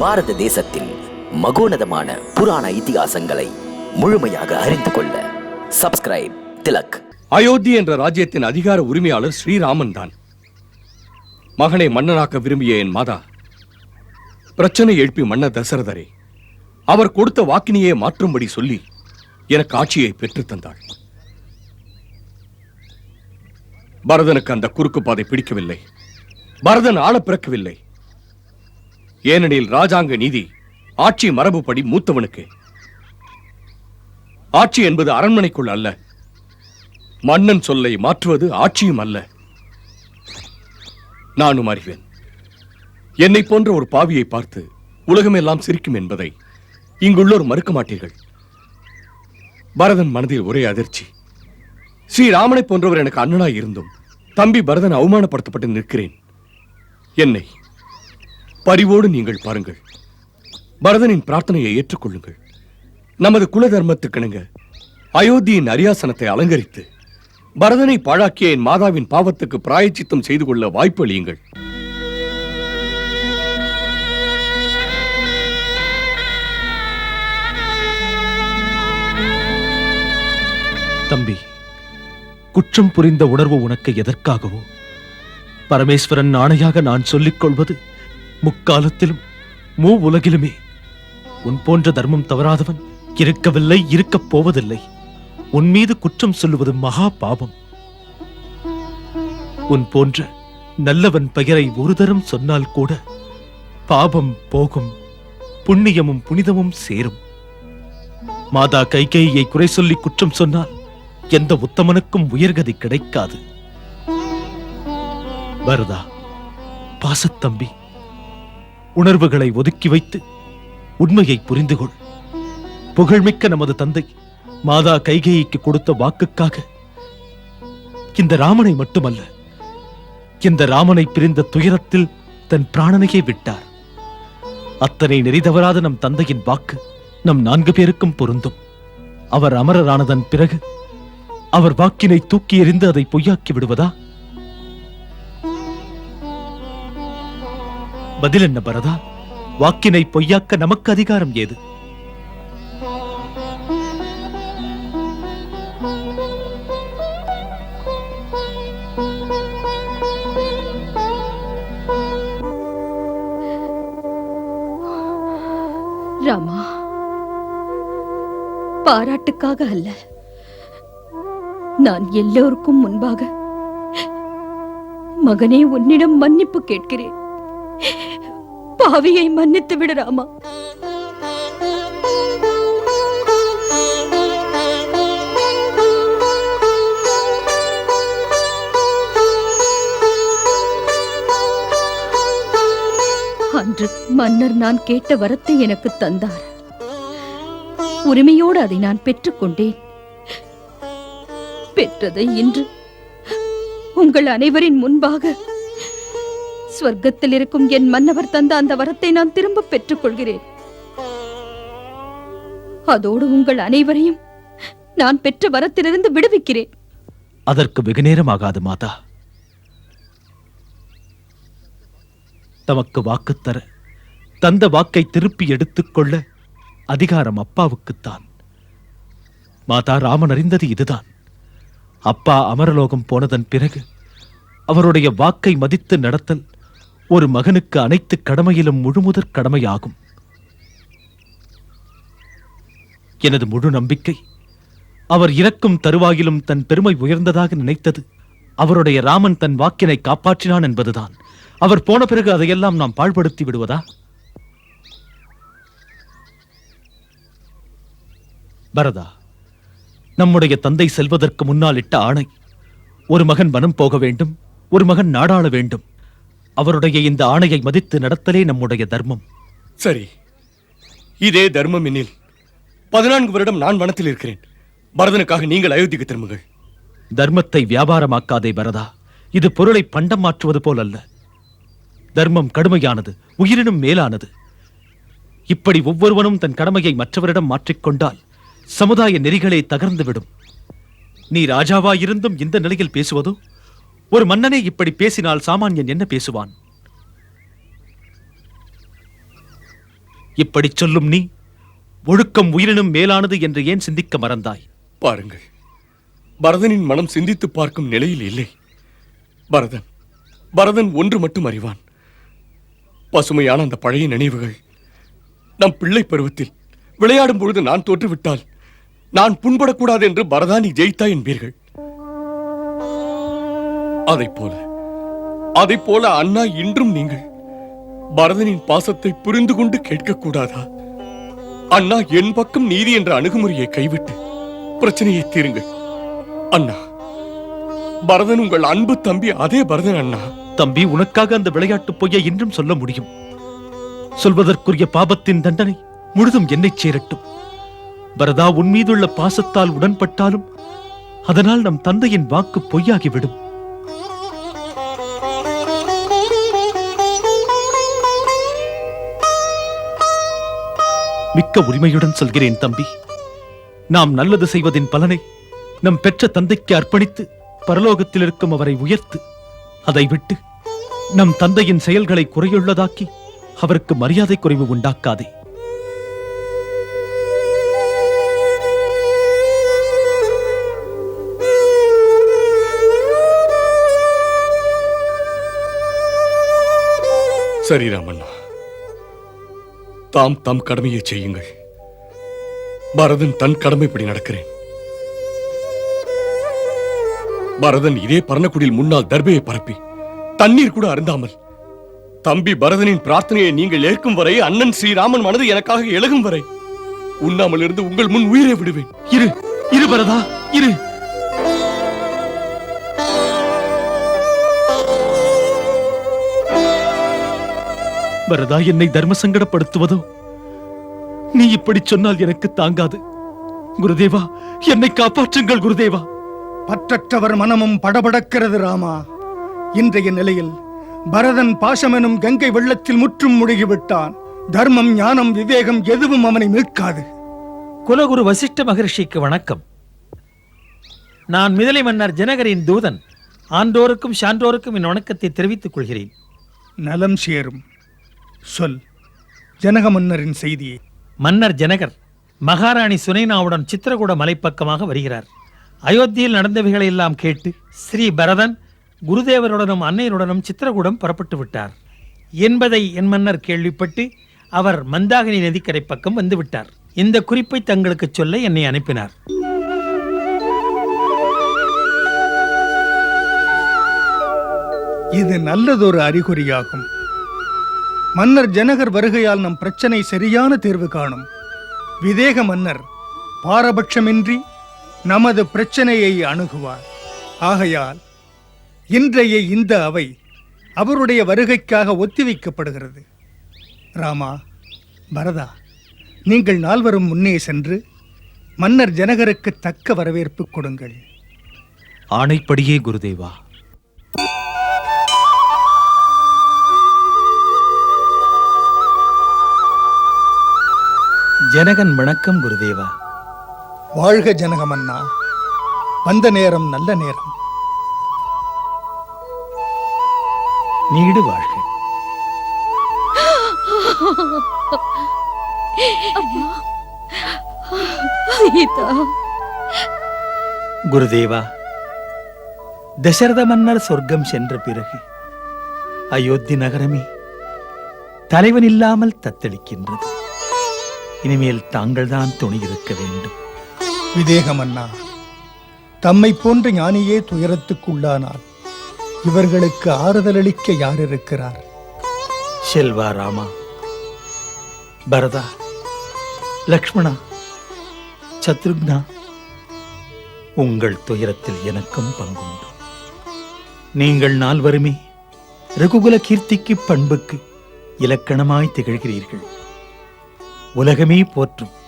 பாரத தேசத்தின் மகோனதமான புராண இதிகாசங்களை முழுமையாக அறிந்து கொள்ள சப்ஸ்கிரைப் திலக். அயோத்தி என்ற ராஜ்யத்தின் அதிகார உரிமையாளர் ஸ்ரீராமன் தான். மகனை மன்னனாக்க விரும்பிய என் மாதா பிரச்சனை எழுப்பி மன்னர் தசரதரே அவர் கொடுத்த வாக்கினையே மாற்றும்படி சொல்லி எனக்கு ஆட்சியை பெற்றுத் தந்தாள். பரதனுக்கு அந்த குறுக்கு பாதை பிடிக்கவில்லை. பரதன் ஆள பிறக்கவில்லை. ஏனெனில் ராஜாங்க நீதி ஆட்சி மரபுப்படி மூத்தவனுக்கு. ஆட்சி என்பது அரண்மனைக்குள் அல்ல மன்னன் சொல்லை மாற்றுவது ஆட்சியும் அல்ல. நானும் அறிவேன் என்னை போன்ற ஒரு பாவியை பார்த்து உலகமெல்லாம் சிரிக்கும் என்பதை இங்குள்ளோர் மறுக்க மாட்டீர்கள். பரதன் மனதில் ஒரே அதிர்ச்சி. ஸ்ரீராமனை போன்றவர் எனக்கு அண்ணனாய் இருந்தும் தம்பி பரதன் அவமானப்படுத்தப்பட்டு நிற்கிறேன். என்னை பரிவோடு நீங்கள் பாருங்கள். பரதனின் பிரார்த்தனையை ஏற்றுக்கொள்ளுங்கள். நமது குல தர்மத்துக்கிணங்க அயோத்தியின் அரியாசனத்தை அலங்கரித்து பரதனை பாழாக்கிய என் மாதாவின் பாவத்துக்கு பிராயச்சித்தம் செய்து கொள்ள வாய்ப்பு அளியுங்கள் தம்பி குற்றம் புரிந்த உணர்வு உனக்கு எதற்காகவோ? பரமேஸ்வரன் ஆணையாக நான் சொல்லிக் கொள்வது முக்காலத்திலும் மூ உலகிலுமே. உன் போன்ற தர்மம் தவறாதவன் இருக்கவில்லை இருக்கப் போவதில்லை. உன் மீது குற்றம் சொல்லுவது மகா பாவம். உன் போன்ற நல்லவன் பெயரை ஒரு தரம் சொன்னால் கூட பாபம் போகும் புண்ணியமும் புனிதமும் சேரும். மாதா கைகையை குறை சொல்லி குற்றம் சொன்னால் எந்த உத்தமனுக்கும் உயர்கதி கிடைக்காது. வரதா பாசத்தம்பி உணர்வுகளை ஒதுக்கி வைத்து உண்மையை புரிந்து கொள் புகழ்மிக்க நமது தந்தை மாதா கைகேயிக்கு கொடுத்த வாக்குக்காக இந்த ராமனை மட்டுமல்ல இந்த ராமனை பிரிந்த துயரத்தில் தன் பிராணனையே விட்டார். அத்தனை நெறிதவராத நம் தந்தையின் வாக்கு நம் நான்கு பேருக்கும் பொருந்தும். அவர் அமரரானதன் பிறகு அவர் வாக்கினை தூக்கி எறிந்து அதை பொய்யாக்கி விடுவதா? பதில் என்ன பரதா? வாக்கினை பொய்யாக்க நமக்கு அதிகாரம் ஏது? ராமா பாராட்டுக்காக அல்ல. நான் எல்லோருக்கும் முன்பாக மகனே உன்னிடம் மன்னிப்பு கேட்கிறேன். பாவியை மன்னித்து விடு ராமா. அன்று மன்னர் நான் கேட்ட வரத்தை எனக்கு தந்தார். உரிமையோடு அதை நான் பெற்றுக்கொண்டேன். பெற்றதை இன்று உங்கள் அனைவரின் முன்பாக ஸ்வர்க்கத்தில் இருக்கும் என் மன்னவர் தந்த அந்த வரத்தை நான் திரும்ப பெற்றுக் கொள்கிறேன் அதோடு உங்கள் அனைவரையும் நான் பெற்ற வரத்திலிருந்து விடுவிக்கிறேன். அதற்கு வெகு நேரம் ஆகாது மாதா. தமக்கு வாக்கு தர தந்த வாக்கை திருப்பி எடுத்துக்கொள்ள அதிகாரம் அப்பாவுக்குத்தான். மாதா ராமன் அறிந்தது இதுதான். அப்பா அமரலோகம் போனதன் பிறகு அவருடைய வாக்கை மதித்து நடத்தல் ஒரு மகனுக்கு அனைத்து கடமையிலும் முழுமுதற் கடமையாகும். எனது முழு நம்பிக்கை அவர் இறக்கும் தருவாயிலும் தன் பெருமை உயர்ந்ததாக நினைத்தது. அவருடைய ராமன் தன் வாக்கினை காப்பாற்றினான் என்பதுதான். அவர் போன பிறகு அதையெல்லாம் நாம் பாழ்படுத்தி விடுவதா? பரதா நம்முடைய தந்தை செல்வதற்கு முன்னால் இட்ட ஆணை ஒரு மகன் மனம் போக வேண்டும் ஒரு மகன் நாடாள வேண்டும். அவருடைய இந்த ஆணையை மதித்து நடத்தலே நம்முடைய தர்மம். சரி. இதே தர்மம் எனில் பதினான்கு வருடம் நான் வனத்தில் இருக்கிறேன். பரதனுக்காக நீங்கள் அயோத்திக்கு திரும்புங்கள். தர்மத்தை வியாபாரமாக்காதே பரதா. இது பொருளை பண்டம் மாற்றுவது போல் அல்ல தர்மம் கடுமையானது உயிரினும் மேலானது. இப்படி ஒவ்வொருவனும் தன் கடமையை மற்றவரிடம் மாற்றிக்கொண்டால் சமுதாய நெறிகளே தகர்ந்துவிடும். நீ ராஜாவாயிருந்தும் இந்த நிலையில் பேசுவதோ? ஒரு மன்னனே இப்படி பேசினால் சாமானியன் என்ன பேசுவான்? இப்படி சொல்லும் நீ ஒழுக்கம் உயிரினும் மேலானது என்று ஏன் சிந்திக்க மறந்தாய்? பாருங்கள். பரதனின் மனம் சிந்தித்து பார்க்கும் நிலையில் இல்லை. பரதன் பரதன் ஒன்று மட்டும் அறிவான். பசுமையான அந்த பழைய நினைவுகள். நம் பிள்ளை பருவத்தில் விளையாடும் பொழுது நான் தோற்றுவிட்டால் நான் புண்படக்கூடாது என்று பரதானி நீ ஜெயித்தா என்பீர்கள் அதைப் போல அதைப் போல அண்ணா இன்றும் நீங்கள் பரதனின் பாசத்தை புரிந்து கொண்டு கேட்கக்கூடாதா? அண்ணா என் பக்கம் நீதி என்ற அணுகுமுறையை கைவிட்டு பிரச்சனையை தீருங்கள். அண்ணா பரதன் உங்கள் அன்பு தம்பி அதே பரதன் அண்ணா. தம்பி உனக்காக அந்த விளையாட்டு பொய்யை இன்றும் சொல்ல முடியும். சொல்வதற்குரிய பாபத்தின் தண்டனை முழுதும் என்னைச் சேரட்டும். பரதா உன் மீதுள்ள பாசத்தால் உடன்பட்டாலும் அதனால் நம் தந்தையின் வாக்கு பொய்யாகிவிடும். மிக்க உரிமையுடன் சொல்கிறேன் தம்பி. நாம் நல்லது செய்வதின் பலனை நம் பெற்ற தந்தைக்கு அர்ப்பணித்து பரலோகத்தில் இருக்கும் அவரை உயர்த்து அதை விட்டு நம் தந்தையின் செயல்களை குறையுள்ளதாக்கி அவருக்கு மரியாதை குறைவு உண்டாக்காதே. சரி ராமண்ணா. தாம் தம் கடமையை செய்யுங்கள். பரதன் தன் கடமைப்படி நடக்கிறேன். பரதன் இதே பரணக்குடியில் முன்னால் தர்பையை பரப்பி தண்ணீர் கூட அருந்தாமல் தம்பி பரதனின் பிரார்த்தனையை நீங்கள் ஏற்கும் வரை அண்ணன் ஸ்ரீராமன் மனது எனக்காக எழுகும் வரை உண்ணாமல் இருந்து உங்கள் முன் உயிரை விடுவேன். இரு இரு பரதா இரு. பரதா என்னை தர்ம சங்கடப்படுத்துவதோ? நீ இப்படி சொன்னால் எனக்கு தாங்காது. குருதேவா என்னை காப்பாற்றுங்கள் குருதேவா. பற்றற்றவர் மனமும் படபடக்கிறது ராமா. இன்றைய நிலையில் பரதன் பாசமெனும் கங்கை வெள்ளத்தில் முற்றும் முழுகிவிட்டான். தர்மம் ஞானம் விவேகம் எதுவும் அவனை மீட்காது. குலகுரு வசிஷ்ட மகரிஷிக்கு வணக்கம். நான் மிதிலை மன்னர் ஜனகரின் தூதன். ஆண்டோருக்கும் சான்றோருக்கும் என் வணக்கத்தை தெரிவித்துக் கொள்கிறேன். நலம் சேரும். சொல். ஜனக மன்னரின் செய்தியை. மன்னர் ஜனகர் மகாராணி சுனைனாவுடன் சித்திரகூட மலைப்பக்கமாக வருகிறார். அயோத்தியில் நடந்தவைகளை எல்லாம் கேட்டு ஸ்ரீ பரதன் குருதேவருடனும் அன்னையருடனும் சித்திரகூடம் புறப்பட்டு விட்டார். என்பதை என் மன்னர் கேள்விப்பட்டு அவர் மந்தாகினி நதிக்கரை பக்கம் வந்து விட்டார். இந்த குறிப்பை தங்களுக்கு சொல்ல என்னை அனுப்பினார். இது நல்லதொரு அறிகுறியாகும். மன்னர் ஜனகர் வருகையால் நம் பிரச்சனை சரியான தீர்வு காணும். விதேக மன்னர் பாரபட்சமின்றி நமது பிரச்சனையை அணுகுவார். ஆகையால் இன்றைய இந்த அவை அவருடைய வருகைக்காக ஒத்திவைக்கப்படுகிறது. ராமா பரதா நீங்கள் நால்வரும் முன்னே சென்று மன்னர் ஜனகருக்கு தக்க வரவேற்பு கொடுங்கள். ஆணைப்படியே குருதேவா. ஜனகன் வணக்கம் குருதேவா. வாழ்க ஜனகமன்னா வந்த நேரம் நல்ல நேரம். நீடு வாழ்க. குருதேவா தசரத மன்னர் சொர்க்கம் சென்ற பிறகு அயோத்தி நகரமே தலைவன் இல்லாமல் தத்தளிக்கின்றது. இனிமேல் தாங்கள்தான் துணை இருக்க வேண்டும். விதேகமன்னா தம்மை போன்ற ஞானியே துயரத்துக்குள்ளானால் இவர்களுக்கு ஆறுதலளிக்க யார் இருக்கிறார் செல்வா ராமா பரதா லக்ஷ்மணா சத்ருக்னா உங்கள் துயரத்தில் எனக்கும் பங்குண்டு. நீங்கள் நால்வருமே ரகுகுல கீர்த்திக்கு பண்புக்கு இலக்கணமாய் திகழ்கிறீர்கள். உலகமே போற்றும்.